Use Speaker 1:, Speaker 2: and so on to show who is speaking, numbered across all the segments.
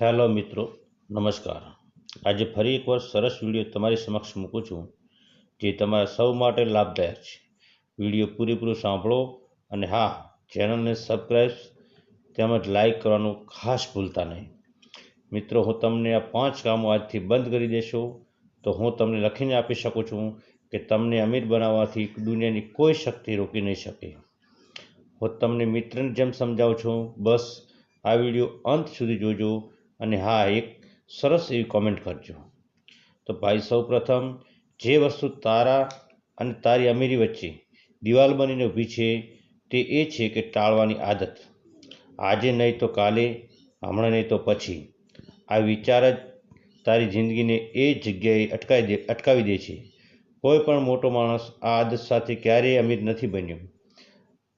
Speaker 1: Hello મિત્રો, નમસ્કાર. આજે ફરી એકવાર સરસ વીડિયો તમારી સમક્ષ મૂકું છું, જે તમારા સૌ માટે લાભદાયક છે. વીડિયો પૂરેપૂરો સાંભળો અને હા, ચેનલને સબસ્ક્રાઈબ તેમજ લાઈક કરવાનું ખાસ ભૂલતા નહીં. મિત્રો, હું તમને આ પાંચ કામો આજથી બંધ કરી દેશો, તો હું તમને લખીને આપી શકું છું કે તમને અમીર બનાવવાથી દુનિયાની કોઈ શક્તિ રોકી નહીં શકે. હું તમને મિત્રની જેમ સમજાવું છું, બસ આ વીડિયો અંત સુધી જોજો અને હા, એક સરસ એવી કોમેન્ટ કરજો. તો ભાઈ, સૌ પ્રથમ જે વસ્તુ તારા અને તારી અમીરી વચ્ચે દિવાલ બનીને ઊભી છે, તે એ છે કે ટાળવાની આદત. આજે નહીં તો કાલે, હમણાં નહીં તો પછી. આ વિચાર જ તારી જિંદગીને એ જગ્યાએ અટકાવી દે અટકાવી દે છે. કોઈ પણ મોટો માણસ આ આદત સાથે ક્યારેય અમીર નથી બન્યો.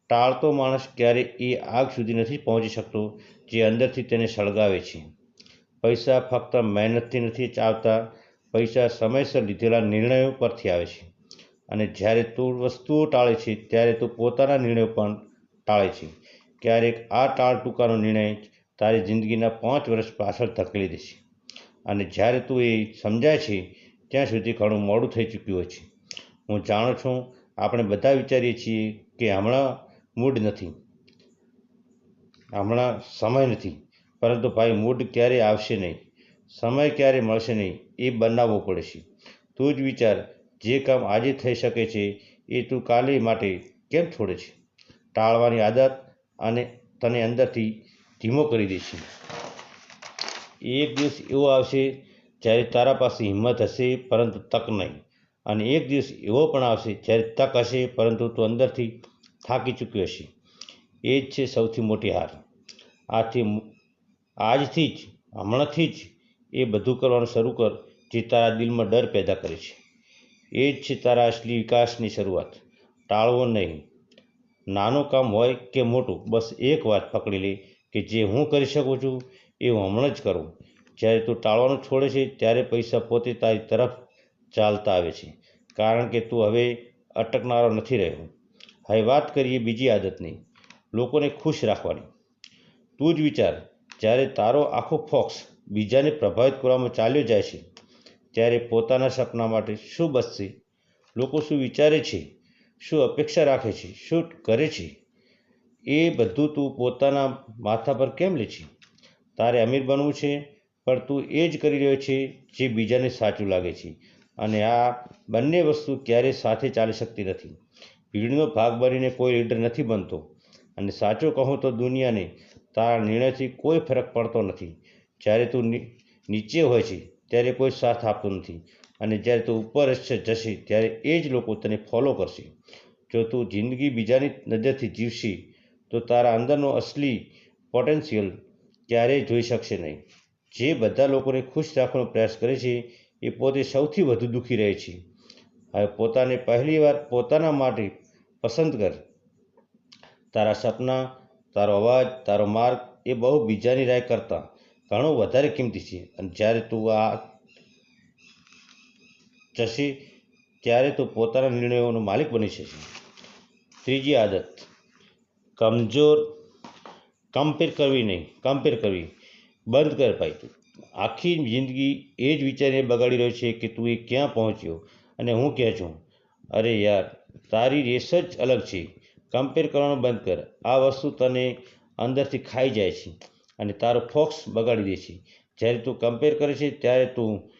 Speaker 1: ટાળતો માણસ ક્યારેય એ આગ સુધી નથી પહોંચી શકતો જે અંદરથી તેને સળગાવે છે. પૈસા ફક્ત મહેનતથી નથી આવતા પૈસા સમયસર લીધેલા નિર્ણયો પરથી આવે છે. અને જ્યારે તું વસ્તુઓ ટાળે છે, ત્યારે તું પોતાના નિર્ણયો પણ ટાળે છે. ક્યારેક આ ટાળ ટૂંકાનો નિર્ણય તારી જિંદગીના પાંચ વર્ષ પાછળ ધકેલી દેશે. અને જ્યારે તું એ સમજાય છે, ત્યાં સુધી ઘણું મોડું થઈ ચૂક્યું હોય છે. હું જાણું છું, આપણે બધા વિચારીએ છીએ કે હમણાં મૂડ નથી. હમણાં સમય નથી. પરંતુ ભાઈ, મૂડ ક્યારે આવશે નહીં? સમય ક્યારે મળશે નહીં? એ બનાવવો પડે છે તું જ વિચાર, જે કામ આજે થઈ શકે છે, એ તું કાલે માટે કેમ છોડે છે? ટાળવાની આદત અને તને અંદરથી ધીમો કરી દેશે એક દિવસ એવો આવશે જ્યારે તારા પાસે હિંમત હશે, પરંતુ તક નહીં. અને એક દિવસ એવો પણ આવશે જ્યારે તક હશે, પરંતુ તું અંદરથી થાકી ચૂક્યો હશે. એ જ છે સૌથી મોટી હાર. આથી આજથી જ, હમણાંથી જ એ બધું કરવાનું શરૂ કર, જે તારા દિલમાં ડર પેદા કરે છે. એ જ છે તારા અસલી વિકાસની શરૂઆત. ટાળવો નહીં. નાનું કામ હોય કે મોટું, બસ એક વાત પકડી લે કે જે હું કરી શકું છું, એ હું હમણાં જ કરું. જ્યારે તું ટાળવાનું છોડે છે, ત્યારે પૈસા પોતે તારી તરફ ચાલતા આવે છે, કારણ કે તું હવે અટકનારો નથી રહ્યો. હવે વાત કરીએ બીજી આદતની. લોકોને ખુશ રાખવાની. તું જ વિચાર જ્યારે તારો આખો ફોક્સ બીજાને પ્રભાવિત કરવામાં ચાલ્યો જાય છે, ત્યારે પોતાના સપના માટે શું બચશે? લોકો શું વિચારે છે? શું અપેક્ષા રાખે છે? શું કરે છે? એ બધું તું પોતાના માથા પર કેમ લે છે? તારે અમીર બનવું છે, પણ તું એ જ કરી રહ્યો છે, જે બીજાને સાચું લાગે છે. અને આ બંને વસ્તુ ક્યારેય સાથે ચાલી શકતી નથી. ભીડનો ભાગ બનીને કોઈ લીડર નથી બનતો. અને સાચું કહું તો દુનિયાને તારા નિર્ણયથી કોઈ ફરક પડતો નથી. જ્યારે તું નીચે હોય છે, ત્યારે કોઈ સાથ આપતું નથી. અને જ્યારે તું ઉપર જશે, ત્યારે એ જ લોકો તને ફોલો કરશે. જો તું જિંદગી બીજાની નજરથી જીવશે, તો તારા અંદરનો અસલી પોટેન્શિયલ ક્યારેય જોઈ શકશે નહીં. જે બધા લોકોને ખુશ રાખવાનો પ્રયાસ કરે છે, એ પોતે સૌથી વધુ દુઃખી રહે છે. હવે પોતાને પહેલીવાર પોતાના માટે પસંદ કર. તારા સપના તારો અવાજ, તારો માર્ગ એ બહુ બીજાની રાય કરતાં ઘણું વધારે કિંમતી છે. અને જ્યારે તું આ જશે, ત્યારે તું પોતાના નિર્ણયોનો માલિક બની જશે. ત્રીજી આદત, કમજોર કમ્પેર કરવી નહીં કમ્પેર કરવી. બંધ કર ભાઈ તું. આખી જિંદગી એ જ વિચારીને બગાડી રહ્યો છે કે તું એ ક્યાં પહોંચ્યો? અને હું ક્યાં છું? અરે યાર, તારી રેસ જ અલગ છે. કમ્પેર કરવાનું બંધ કર. આ વસ્તુ તને અંદરથી ખાઈ જાય છે અને તારો ફોક્સ બગાડી દે છે. જ્યારે તું કમ્પેર કરે છે, ત્યારે તું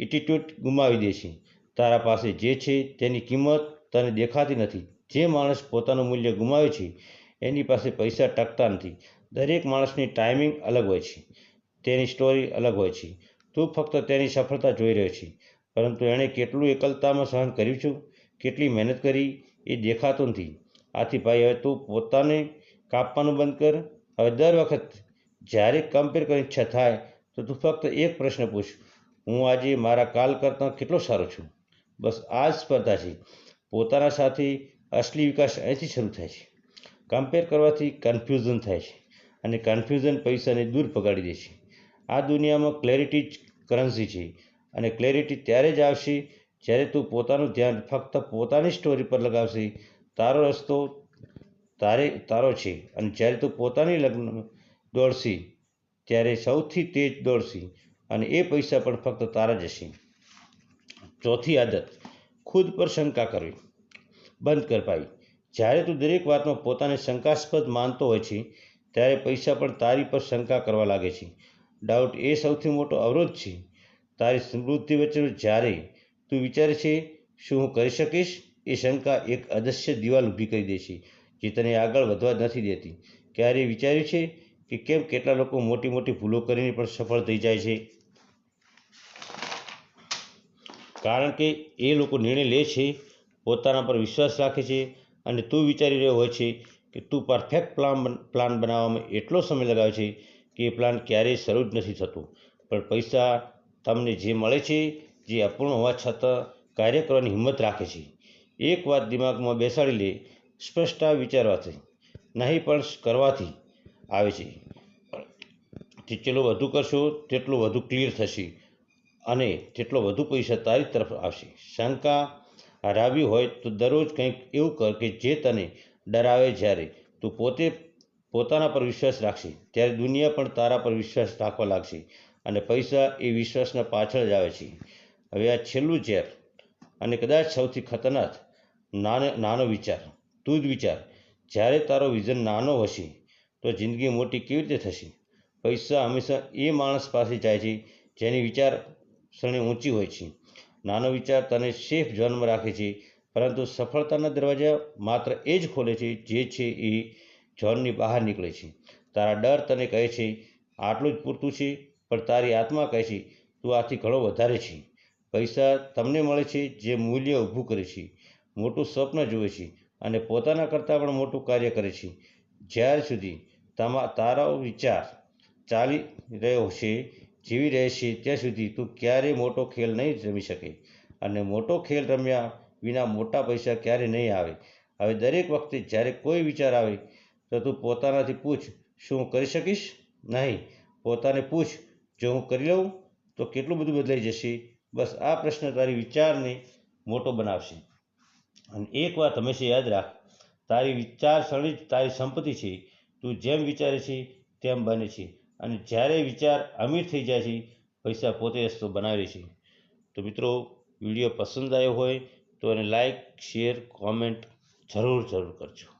Speaker 1: એટીટ્યૂડ ગુમાવી દે છે. તારા પાસે જે છે, તેની કિંમત તને દેખાતી નથી. જે માણસ પોતાનું મૂલ્ય ગુમાવે છે, એની પાસે પૈસા ટકતા નથી. દરેક માણસની ટાઈમિંગ અલગ હોય છે. તેની સ્ટોરી અલગ હોય છે. તું ફક્ત તેની સફળતા જોઈ રહ્યો છે. પરંતુ એણે કેટલું એકલતામાં સહન કર્યું છે? કેટલી મહેનત કરી? એ દેખાતું નથી. આથી ભાઈ, હવે તું પોતાને કાપવાનું બંધ કર. હવે દર વખત જ્યારે કમ્પેર કરી ઈચ્છા થાય, તો તું ફક્ત એક પ્રશ્ન પૂછ. હું આજે મારા કાલ કરતાં કેટલો સારો છું? બસ આ જ સ્પર્ધા છે. પોતાના સાથે અસલી વિકાસ અહીંથી શરૂ થાય છે. કમ્પેર કરવાથી કન્ફ્યુઝન થાય છે અને કન્ફ્યુઝન પૈસાને દૂર પગાડી દે છે. આ દુનિયામાં ક્લેરિટી જ કરન્સી છે અને ક્લેરિટી ત્યારે જ આવશે જ્યારે તું પોતાનું ધ્યાન ફક્ત પોતાની સ્ટોરી પર લગાવશે, તારો રસ્તો તારે, તારો છે. અને જ્યારે તું પોતાની લગ્ન દોડશે, ત્યારે સૌથી તેજ દોડશે અને એ પૈસા પણ ફક્ત તારા જ હશે. ચોથી આદત, ખુદ પર શંકા કરવી. બંધ કર ભાઈ. જ્યારે તું દરેક વાતમાં પોતાને શંકાસ્પદ માનતો હોય છે, ત્યારે પૈસા પણ તારી પર શંકા કરવા લાગે છે. ડાઉટ એ સૌથી મોટો અવરોધ છે. તારી સમૃદ્ધિ વચ્ચે જ્યારે તું વિચારે છે, શું હું કરી શકીશ? એ શંકા એક અદશ્ય દિવાલ ઊભી કરી દે છે, જે તને આગળ વધવા નથી દેતી. ક્યારે વિચાર્યું છે કે કેમ કેટલા લોકો મોટી મોટી ભૂલો કરીને પણ સફળ થઈ જાય છે? કારણ કે એ લોકો નિર્ણય લે છે, પોતાના પર વિશ્વાસ રાખે છે અને તું વિચારી રહ્યો હોય છે કે તું પરફેક્ટ પ્લાન પ્લાન બનાવવામાં એટલો સમય લગાવે છે કે એ પ્લાન ક્યારેય શરૂ જ નથી થતો. પણ પૈસા તમને જે મળે છે જે અપૂર્ણ હોવા છતાં કાર્ય કરવાની હિંમત રાખે છે. એક વાત દિમાગમાં બેસાડી લે સ્પષ્ટતા વિચારવાથી, નહીં પણ કરવાથી આવે છે. જેટલું વધુ કરશો, તેટલું વધુ ક્લિયર થશે અને તેટલો વધુ પૈસા તારી તરફ આવશે. શંકા હરાવી હોય તો દરરોજ કંઈક એવું કર કે જે તને ડરાવે જ્યારે તું પોતે પોતાના પર વિશ્વાસ રાખશે, ત્યારે દુનિયા પણ તારા પર વિશ્વાસ રાખવા લાગશે અને પૈસા એ વિશ્વાસના પાછળ જ આવે છે. હવે આ છેલ્લું ઝેર. અને કદાચ સૌથી ખતરનાક, નાનો વિચાર તું જ વિચાર. જ્યારે તારો વિઝન નાનો હશે, તો જિંદગી મોટી કેવી રીતે થશે? પૈસા હંમેશા એ માણસ પાસે જાય છે, જેની વિચાર શ્રેણી ઊંચી હોય છે. નાનો વિચાર તને સેફ ઝોનમાં રાખે છે, પરંતુ સફળતાના દરવાજા માત્ર એ જ ખોલે છે, જે છે એ ઝોનની બહાર નીકળે છે. તારા ડર તને કહે છે, આટલું જ પૂરતું છે, પણ તારી આત્મા કહે છે, તું આથી ઘણો વધારે છે. પૈસા તમને મળે છે, જે મૂલ્ય ઊભું કરે છે. મોટું સ્વપ્ન જુએ છે અને પોતાના કરતાં પણ મોટું કાર્ય કરે છે. જ્યાર સુધી તમા, તારો વિચાર ચાલી રહ્યો છે, જીવી રહે છે, ત્યાં સુધી તું ક્યારેય મોટો ખેલ નહીં રમી શકે. અને મોટો ખેલ રમ્યા વિના મોટા પૈસા ક્યારેય નહીં આવે. હવે દરેક વખતે જ્યારે કોઈ વિચાર આવે, તો તું પોતાનાથી પૂછ, શું હું કરી શકીશ? નહીં. પોતાને પૂછ, જો હું કરી લઉં, તો કેટલું બધું બદલાઈ જશે? બસ આ પ્રશ્ન તારી વિચારને મોટો બનાવશે. અને એક વાત હંમેશા યાદ રાખ, તારી વિચારસરણી જ તારી સંપત્તિ છે, તું જેમ વિચારે છે તેમ બને છે. અને જ્યારે વિચાર અમીર થઈ જાય છે, પૈસા પોતે રસ્તો બનાવે છે. તો મિત્રો, વીડિયો પસંદ આવ્યો હોય તો એને લાઈક શેર કોમેન્ટ જરૂર જરૂર કરજો.